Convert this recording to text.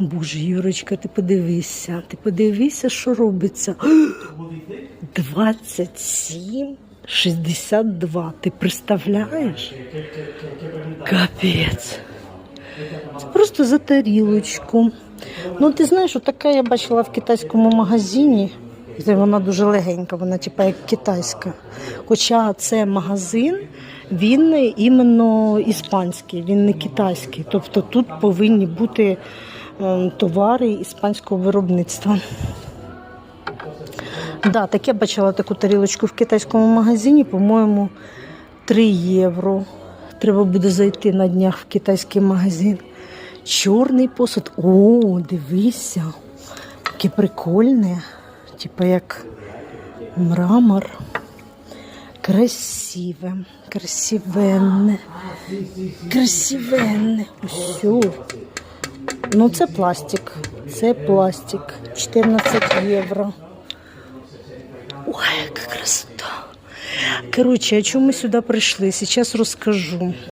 Боже, Юрочка, ти подивися, ти подивися, що робиться. 27, 62. Ти представляєш? Капець. Це просто за тарілочку. Ну, ти знаєш, така я бачила в китайському магазині. Вона дуже легенька, вона типа як китайська. Хоча це магазин, він іменно іспанський, він не китайський. Тобто тут повинні бути товари іспанського виробництва. Да, так я бачила таку тарілочку в китайському магазині, по-моєму, 3 євро. Треба буде зайти на днях в китайський магазин. Чорний посуд. О, дивися. Таке прикольне. Типа як мрамор. Красиве, красивенне. Красивенне. Усю. Ну, це пластик. Це пластик. 14 євро. Ой, яка красота. Коротше, а чому ми сюди прийшли? Зараз розкажу.